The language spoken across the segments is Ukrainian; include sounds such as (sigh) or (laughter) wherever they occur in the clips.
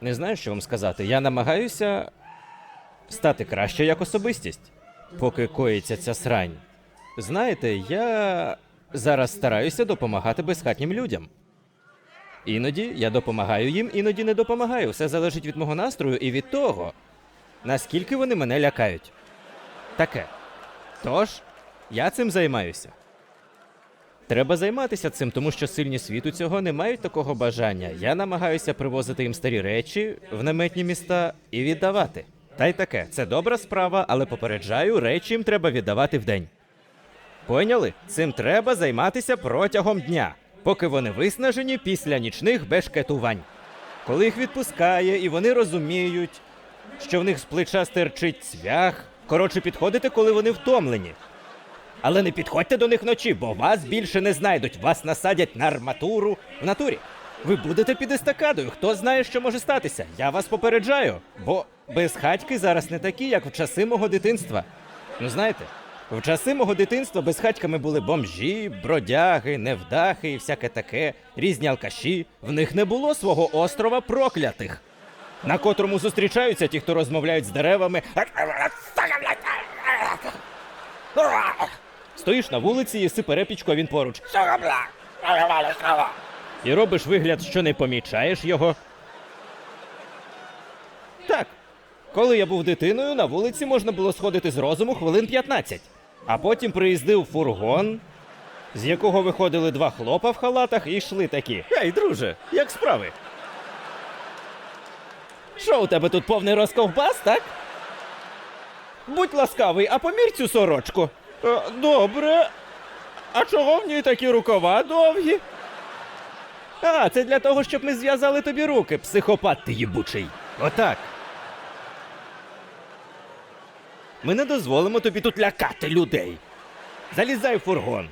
не знаю, що вам сказати. Я намагаюся стати краще як особистість, поки коїться ця срань. Знаєте, я зараз стараюся допомагати безхатнім людям. Іноді я допомагаю їм, іноді не допомагаю. Все залежить від мого настрою і від того, наскільки вони мене лякають. Таке. Тож, я цим займаюся. Треба займатися цим, тому що сильні світу цього не мають такого бажання. Я намагаюся привозити їм старі речі в наметні міста і віддавати. Та й таке, це добра справа, але попереджаю, речі їм треба віддавати вдень. Поняли? Цим треба займатися протягом дня, поки вони виснажені після нічних бешкетувань. Коли їх відпускає, і вони розуміють, що в них з плеча стерчить цвях. Коротше, підходите, коли вони втомлені. Але не підходьте до них вночі, бо вас більше не знайдуть. Вас насадять на арматуру в натурі. Ви будете під естакадою. Хто знає, що може статися? Я вас попереджаю, бо безхатьки зараз не такі, як в часи мого дитинства. Ну знаєте, в часи мого дитинства безхатьками були бомжі, бродяги, невдахи і всяке таке, різні алкаші. В них не було свого острова проклятих, на котрому зустрічаються ті, хто розмовляють з деревами. Стоїш на вулиці, їси перепічку, а він поруч. І робиш вигляд, що не помічаєш його. Так. Коли я був дитиною, на вулиці можна було сходити з розуму хвилин 15. А потім приїздив фургон, з якого виходили два хлопа в халатах і йшли такі. Ей, друже, як справи? Що у тебе тут повний розковбас, так? Будь ласкавий, а помір цю сорочку. Е, добре. А чого в ній такі рукава довгі? А, це для того, щоб ми зв'язали тобі руки, психопат ти їбучий. Отак. Ми не дозволимо тобі тут лякати людей. Залізай в фургон.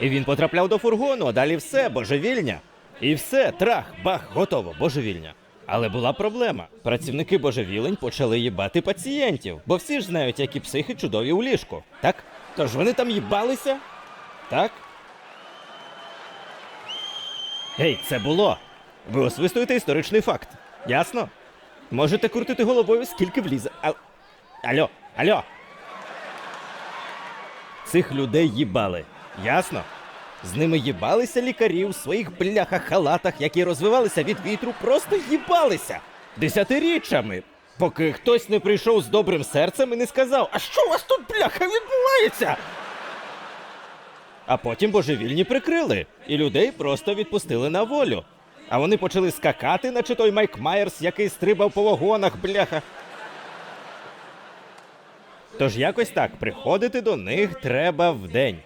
І він потрапляв до фургону, а далі все, божевільня. І все, трах, бах, готово, божевільня. Але була проблема. Працівники божевілень почали їбати пацієнтів, бо всі ж знають, які психи чудові у ліжку. Так? Тож вони там їбалися? Так? Гей, це було. Ви освистуєте історичний факт. Ясно? Можете крутити головою, скільки влізе. А... Алло, алло. Цих людей їбали. Ясно? З ними їбалися лікарі у своїх бляхах халатах, які розвивалися від вітру, просто їбалися десятиріччями. Поки хтось не прийшов з добрим серцем і не сказав, а що у вас тут бляха відбувається? А потім божевільні прикрили, і людей просто відпустили на волю. А вони почали скакати, наче той Майк Майерс, який стрибав по вагонах, бляха. Тож якось так приходити до них треба вдень.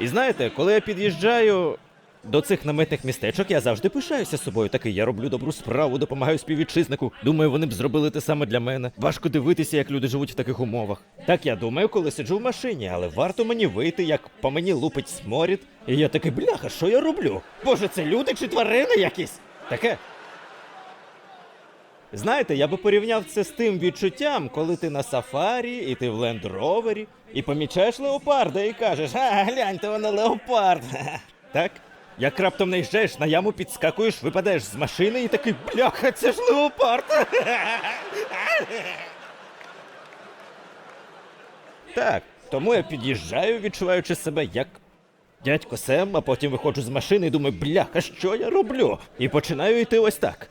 І знаєте, коли я під'їжджаю до цих наметних містечок, я завжди пишаюся собою. Такий я роблю добру справу, допомагаю співвітчизнику. Думаю, вони б зробили те саме для мене. Важко дивитися, як люди живуть в таких умовах. Так я думаю, коли сиджу в машині, але варто мені вийти, як по мені лупить сморід. І я такий, бляха, що я роблю? Боже, це люди чи тварини якісь? Таке. Знаєте, я би порівняв це з тим відчуттям, коли ти на сафарі, і ти в лендровері, і помічаєш леопарда і кажеш, а, гляньте, воно леопард. (laughs) Так? Як раптом наїжджаєш на яму, підскакуєш, випадаєш з машини і такий, бляха, це ж леопард. (laughs) Так, тому я під'їжджаю, відчуваючи себе як дядько Сем, а потім виходжу з машини і думаю, бляха, що я роблю? І починаю йти ось так.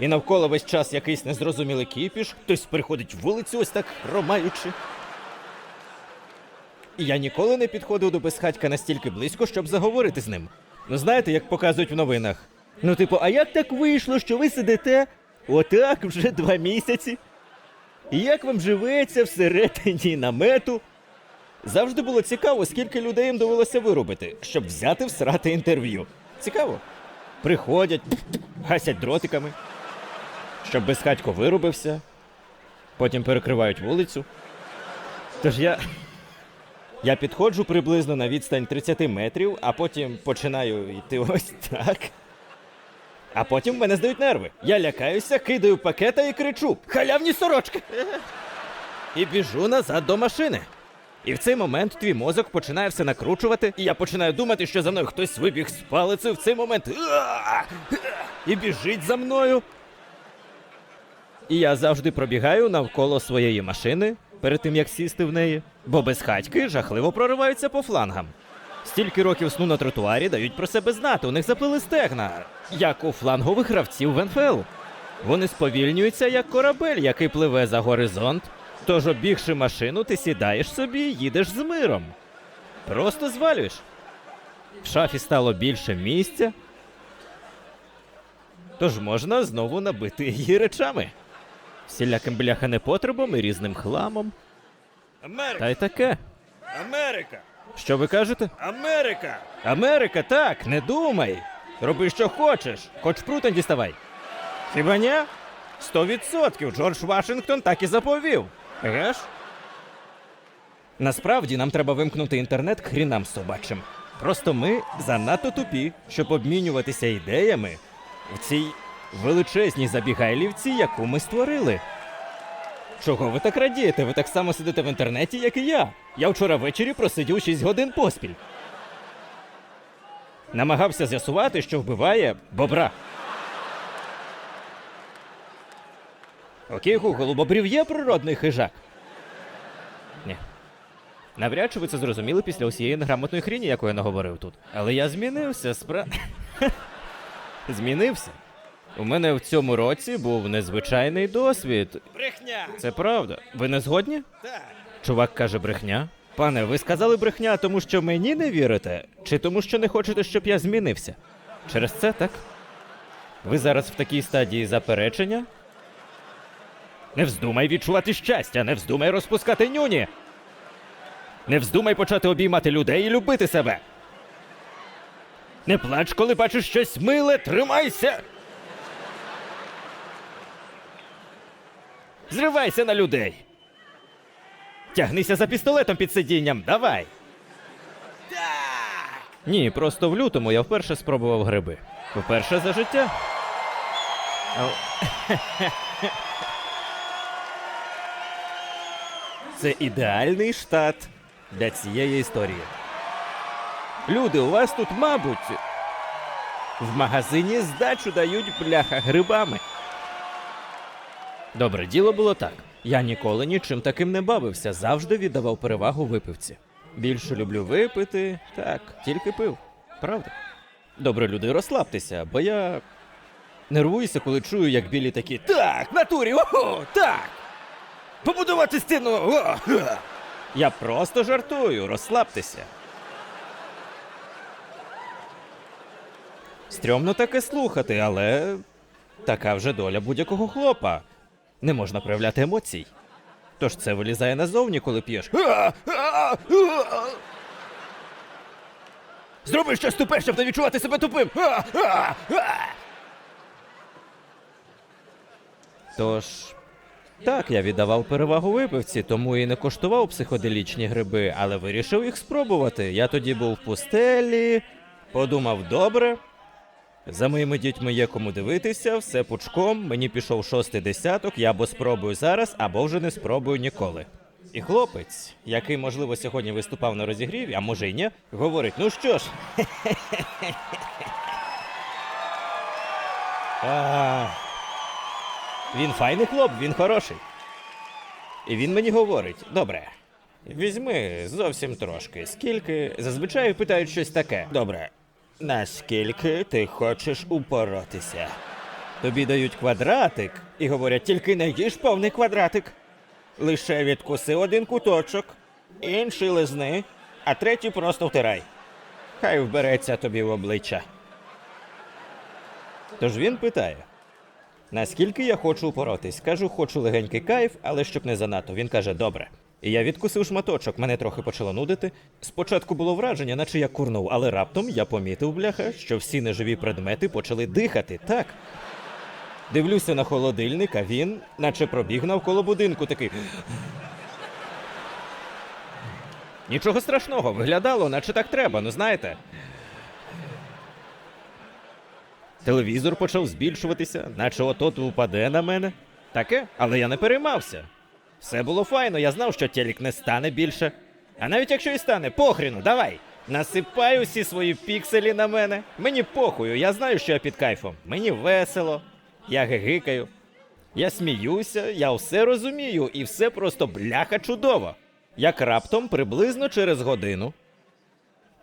І навколо весь час якийсь незрозумілий кіпіш, хтось приходить вулицю ось так хромаючи. І я ніколи не підходив до безхатька настільки близько, щоб заговорити з ним. Ну знаєте, як показують в новинах. Ну, типу, а як так вийшло, що ви сидите отак вже два місяці? І як вам живеться всередині намету? Завжди було цікаво, скільки людей їм довелося виробити, щоб взяти всрати інтерв'ю. Цікаво. Приходять, гасять дротиками, щоб безхатько вирубився, потім перекривають вулицю. Тож я. Я підходжу приблизно на відстань 30 метрів, а потім починаю йти ось так. А потім мене здають нерви. Я лякаюся, кидаю пакета і кричу: Халявні сорочки! І біжу назад до машини. І в цей момент твій мозок починає все накручувати, і я починаю думати, що за мною хтось вибіг з палицею в цей момент. І біжить за мною. І я завжди пробігаю навколо своєї машини перед тим як сісти в неї, бо безхатьки жахливо прориваються по флангам. Стільки років сну на тротуарі дають про себе знати, у них заплили стегна, як у флангових гравців в НФЛ. Вони сповільнюються як корабель, який пливе за горизонт. Тож, обігши машину, ти сідаєш собі і їдеш з миром. Просто звалюєш. В шафі стало більше місця. Тож можна знову набити її речами. Всіляким бляханепотребом і різним хламом. Америка! Та й таке. Америка! Що ви кажете? Америка! Америка, так, не думай. Роби, що хочеш, хоч прутень діставай. Хіба ні? Сто відсотків Джордж Вашингтон так і заповів. Геш? Насправді нам треба вимкнути інтернет к хрінам собачим. Просто ми занадто тупі, щоб обмінюватися ідеями в цій величезній забігайлівці, яку ми створили. Чого ви так радієте? Ви так само сидите в інтернеті, як і я. Я вчора ввечері просидів 6 годин поспіль. Намагався з'ясувати, що вбиває бобра. Окей, Гугл, у бобрів є природний хижак? Ні. Навряд чи ви це зрозуміли після усієї неграмотної хріні, яку я наговорив тут. Але я змінився, спра. (laughs) змінився. У мене в цьому році був незвичайний досвід. Брехня! Це правда. Ви не згодні? Так! Чувак каже брехня. Пане, ви сказали брехня, тому що мені не вірите, чи тому, що не хочете, щоб я змінився? Через це так? Ви зараз в такій стадії заперечення? Не вздумай відчувати щастя, не вздумай розпускати нюні. Не вздумай почати обіймати людей і любити себе. Не плач, коли бачиш щось миле, тримайся. Зривайся на людей. Тягнися за пістолетом під сидінням, давай. Ні, просто в лютому я вперше спробував гриби. Вперше за життя. Це ідеальний штат для цієї історії. Люди, у вас тут, мабуть, в магазині здачу дають бляха грибами. Добре, діло було так. Я ніколи нічим таким не бавився, завжди віддавав перевагу випивці. Більше люблю випити, так, тільки пив. Правда? Добре, люди, розслабтеся, бо я нервуюся, коли чую, як білі такі Так, натурі, ого, так. Побудувати стіну. О, га». Я просто жартую, розслабтеся. Стрьомно таке слухати, але така вже доля будь-якого хлопа. Не можна проявляти емоцій. Тож це вилізає назовні, коли п'єш. Зроби щось тупе, щоб не відчувати себе тупим. Тож. Так, я віддавав перевагу випивці, тому і не коштував психоделічні гриби, але вирішив їх спробувати. Я тоді був в пустелі, подумав добре. За моїми дітьми є кому дивитися, все пучком, мені пішов шостий десяток, я або спробую зараз, або вже не спробую ніколи. І хлопець, який, можливо, сьогодні виступав на розігріві, а може й ні, говорить: ну що ж. (laughs) А, Він файний хлоп, він хороший. І він мені говорить: добре, візьми зовсім трошки. Скільки? Зазвичай питають щось таке. Добре. Наскільки ти хочеш упоротися? Тобі дають квадратик і говорять, тільки не їж повний квадратик. Лише відкуси один куточок, інший лизни, а третій просто втирай. Хай вбереться тобі в обличчя. Тож він питає: наскільки я хочу упоротись? Кажу, хочу легенький кайф, але щоб не занадто. Він каже, добре. Я відкусив шматочок, мене трохи почало нудити. Спочатку було враження, наче я курнув, але раптом я помітив, бляха, що всі неживі предмети почали дихати. Так. Дивлюся на холодильник, а він, наче пробіг навколо будинку, такий. Нічого страшного, виглядало, наче так треба, ну знаєте. Телевізор почав збільшуватися, наче от-от упаде на мене. Таке, але я не переймався. Все було файно, я знав, що телек не стане більше. А навіть якщо і стане, похріну, давай. Насипай усі свої пікселі на мене. Мені похую, я знаю, що я під кайфом. Мені весело, я гигикаю. Я сміюся, я все розумію, і все просто бляха чудово. Як раптом, приблизно через годину,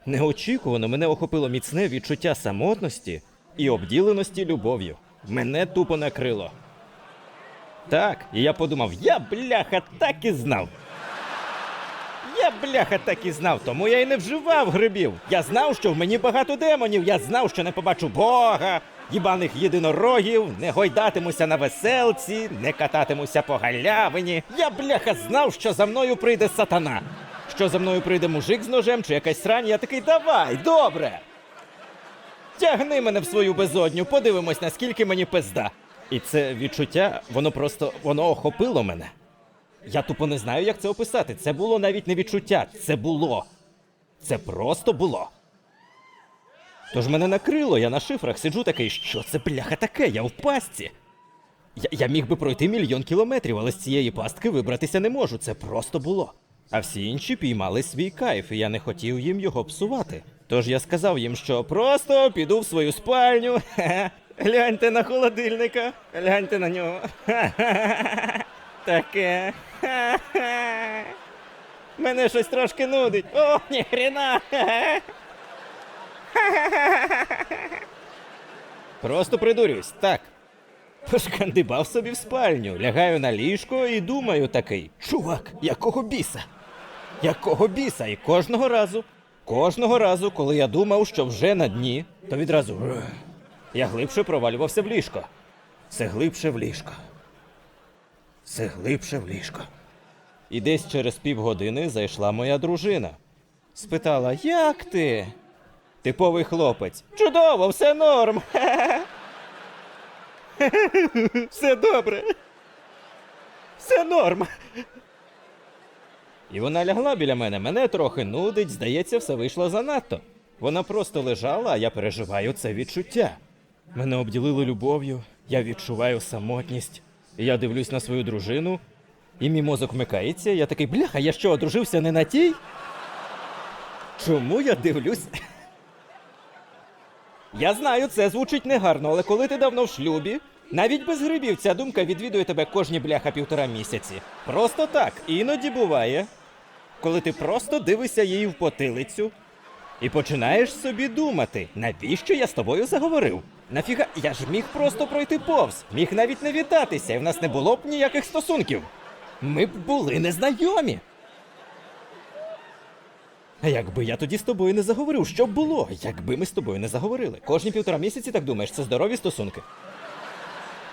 неочікувано мене охопило міцне відчуття самотності і обділеності любов'ю. Мене тупо накрило. Так, і я подумав, я бляха так і знав. Я бляха так і знав, тому я й не вживав грибів. Я знав, що в мені багато демонів, я знав, що не побачу Бога, їбаних єдинорогів, не гойдатимуся на веселці, не кататимуся по галявині. Я бляха знав, що за мною прийде сатана. Що за мною прийде мужик з ножем чи якась срань, я такий давай, добре. Тягни мене в свою безодню, подивимось, наскільки мені пизда. І це відчуття, воно просто воно охопило мене. Я тупо не знаю, як це описати. Це було навіть не відчуття, це було. Це просто було. Тож мене накрило, я на шифрах сиджу такий, що це бляха таке, я в пастці. Я, я міг би пройти мільйон кілометрів, але з цієї пастки вибратися не можу. Це просто було. А всі інші піймали свій кайф, і я не хотів їм його псувати. Тож я сказав їм, що просто піду в свою спальню. (laughs) Гляньте на холодильника, гляньте на нього. Таке. Мене щось трошки нудить. О, ні хрена. Просто придурююсь, так. Пошкандибав собі в спальню, лягаю на ліжко і думаю такий: чувак, якого біса? Якого біса? І кожного разу, кожного разу, коли я думав, що вже на дні, то відразу. Я глибше провалювався в ліжко. Все глибше в ліжко. Все глибше в ліжко. І десь через півгодини зайшла моя дружина. Спитала, як ти? Типовий хлопець. Чудово, все норм. (laughs) Все добре. Все норм. І вона лягла біля мене, мене трохи нудить, здається, все вийшло занадто. Вона просто лежала, а я переживаю це відчуття. Мене обділили любов'ю, я відчуваю самотність. Я дивлюсь на свою дружину, і мій мозок вмикається. Я такий, бляха, я що, одружився не на тій? Чому я дивлюсь? Я знаю, це звучить негарно, але коли ти давно в шлюбі, навіть без грибів ця думка відвідує тебе кожні бляха півтора місяці. Просто так, іноді буває, коли ти просто дивишся їй в потилицю і починаєш собі думати, навіщо я з тобою заговорив? Нафіга, я ж міг просто пройти повз, міг навіть не вітатися, і в нас не було б ніяких стосунків. Ми б були незнайомі. А якби я тоді з тобою не заговорив, що б було? Якби ми з тобою не заговорили. Кожні півтора місяці так думаєш, це здорові стосунки.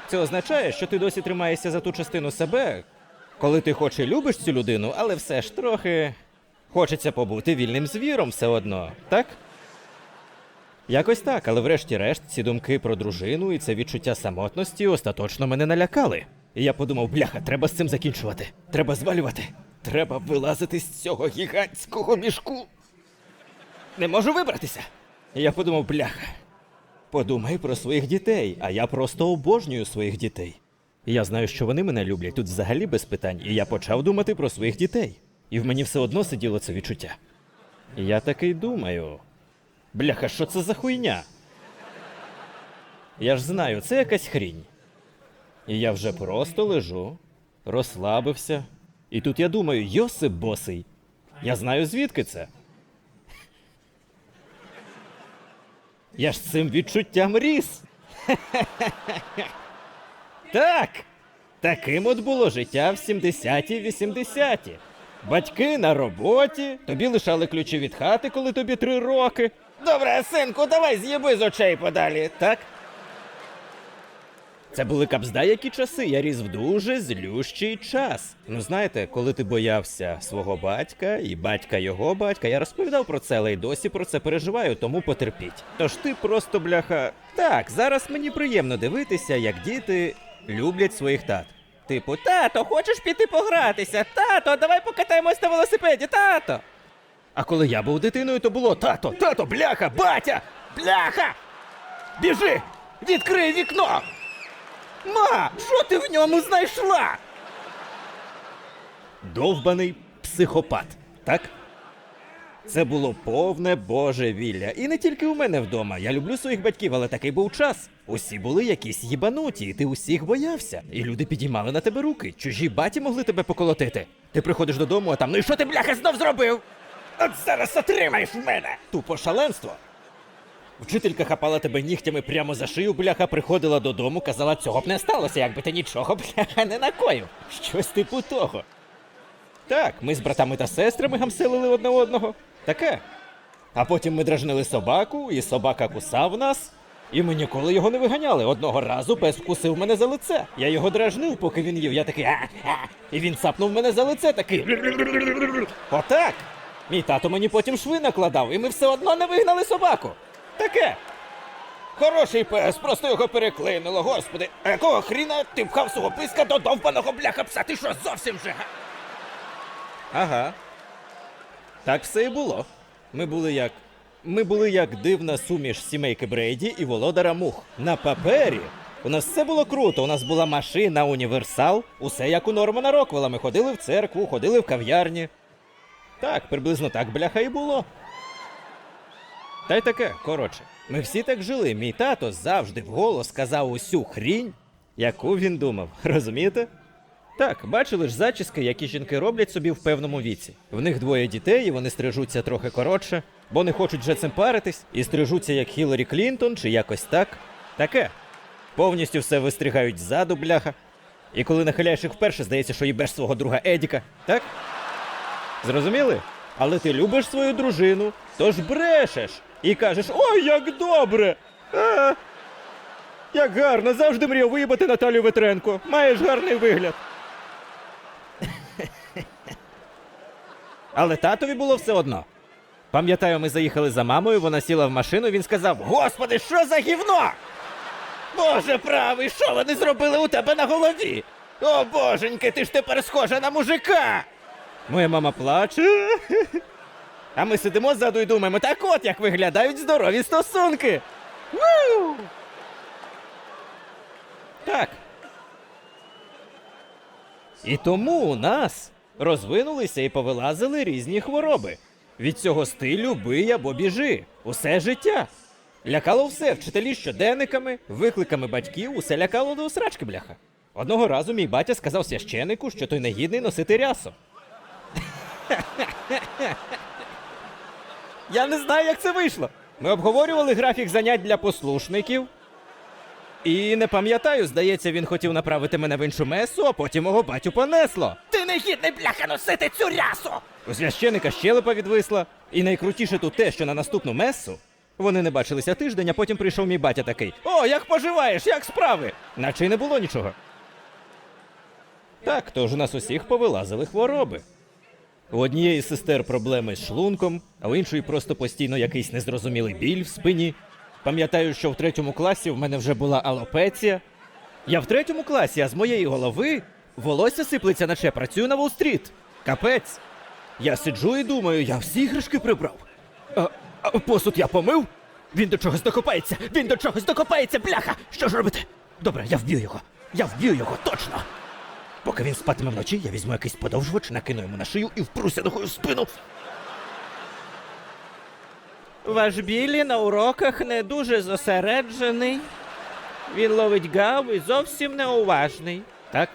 Це означає, що ти досі тримаєшся за ту частину себе, коли ти хоч і любиш цю людину, але все ж трохи хочеться побути вільним звіром все одно, так? Якось так, але врешті-решт ці думки про дружину і це відчуття самотності остаточно мене налякали. І я подумав, бляха, треба з цим закінчувати. Треба звалювати. Треба вилазити з цього гігантського мішку. Не можу вибратися. І я подумав, бляха. Подумай про своїх дітей, а я просто обожнюю своїх дітей. І я знаю, що вони мене люблять тут взагалі без питань, і я почав думати про своїх дітей. І в мені все одно сиділо це відчуття. І я такий думаю. Бляха, що це за хуйня? Я ж знаю, це якась хрінь. І я вже просто лежу, розслабився. І тут я думаю, Йосип босий. Я знаю, звідки це. Я ж цим відчуттям ріс. Так. Таким от було життя в 70-ті, 80-ті. Батьки на роботі, тобі лишали ключі від хати, коли тобі три роки. Добре, синку, давай з'єби з очей подалі, так? Це були капздаякі часи. Я ріс в дуже злющий час. Ну знаєте, коли ти боявся свого батька і батька його батька, я розповідав про це, але й досі про це переживаю, тому потерпіть. Тож ти просто бляха. Так, зараз мені приємно дивитися, як діти люблять своїх тат. Типу, тато, хочеш піти погратися? Тато, давай покатаємось на велосипеді, тато. А коли я був дитиною, то було тато, тато, бляха, батя! Бляха! Біжи! Відкрий вікно! Ма, що ти в ньому знайшла? Довбаний психопат, так? Це було повне божевілля. І не тільки у мене вдома. Я люблю своїх батьків, але такий був час. Усі були якісь їбануті, і ти усіх боявся. І люди підіймали на тебе руки. Чужі баті могли тебе поколотити. Ти приходиш додому, а там, ну і що ти, бляха, знов зробив? От зараз отримаєш в мене! Тупо шаленство. Вчителька хапала тебе нігтями прямо за шию, бляха, приходила додому, казала, цього б не сталося, якби ти нічого, (laughs) бляха, не накоїв. Щось типу того. Так, ми з братами та сестрами гамселили одне одного. Таке. А потім ми дражнили собаку, і собака кусав нас. І ми ніколи його не виганяли. Одного разу пес вкусив мене за лице. Я його дражнив, поки він їв. Я такий а, а, і він цапнув мене за лице такий. Отак. Мій тато мені потім шви накладав, і ми все одно не вигнали собаку. Таке. Хороший пес, просто його переклинило, господи. А якого хріна ти пхав свого писка до довбаного бляха пса? Ти що зовсім же? га? Ага. Так все і було. Ми були як. Ми були як дивна суміш сімейки Брейді і володара мух. На папері. У нас все було круто. У нас була машина, універсал, усе як у Нормана Роквелла. Ми ходили в церкву, ходили в кав'ярні. Так, приблизно так бляха і було. Та й таке, коротше. Ми всі так жили. Мій тато завжди вголос казав усю хрінь, яку він думав. (laughs) Розумієте? Так, бачили ж зачіски, які жінки роблять собі в певному віці. В них двоє дітей, і вони стрижуться трохи коротше, бо не хочуть вже цим паритись, і стрижуться як Хіларі Клінтон чи якось так. Таке. Повністю все вистрігають ззаду, бляха. І коли нахиляєш їх вперше, здається, що їбеш свого друга Едіка, так? Зрозуміли? Але ти любиш свою дружину, тож брешеш і кажеш: ой, як добре! А, як гарно, завжди мріяв виїбати Наталю Ветренко. Маєш гарний вигляд. Але татові було все одно. Пам'ятаю, ми заїхали за мамою, вона сіла в машину, він сказав: Господи, що за гівно? Боже правий, що вони зробили у тебе на голові? О боженьки, ти ж тепер схожа на мужика. Моя мама плаче. А ми сидимо ззаду і думаємо, так от як виглядають здорові стосунки. Ву! Так. І тому у нас розвинулися і повилазили різні хвороби. Від цього стилю бий або біжи. Усе життя. Лякало все, вчителі щоденниками, викликами батьків, усе лякало до усрачки, бляха. Одного разу мій батя сказав священику, що той негідний носити рясу. Я не знаю, як це вийшло. Ми обговорювали графік занять для послушників. І не пам'ятаю, здається, він хотів направити мене в іншу месу, а потім мого батю понесло. Ти не гідний бляха носити цю рясу! У священика щелепа відвисла. І найкрутіше тут те, що на наступну месу вони не бачилися тиждень, а потім прийшов мій батя такий: О, як поживаєш, як справи? Наче й не було нічого. Так, тож у нас усіх повилазили хвороби. У однієї з сестер проблеми з шлунком, а у іншої просто постійно якийсь незрозумілий біль в спині. Пам'ятаю, що в третьому класі в мене вже була алопеція. Я в третьому класі, а з моєї голови волосся сиплеться, наче працюю на Уолл-стріт. Капець. Я сиджу і думаю, я всі іграшки прибрав. А, а посуд я помив? Він до чогось докопається! Він до чогось докопається, бляха! Що ж робити? Добре, я вб'ю його. Я вб'ю його точно. Поки він спатиме вночі, я візьму якийсь подовжувач, накину йому на шию і впруся ногою в спину. Ваш Білі на уроках не дуже зосереджений. Він ловить гав і зовсім неуважний. Так?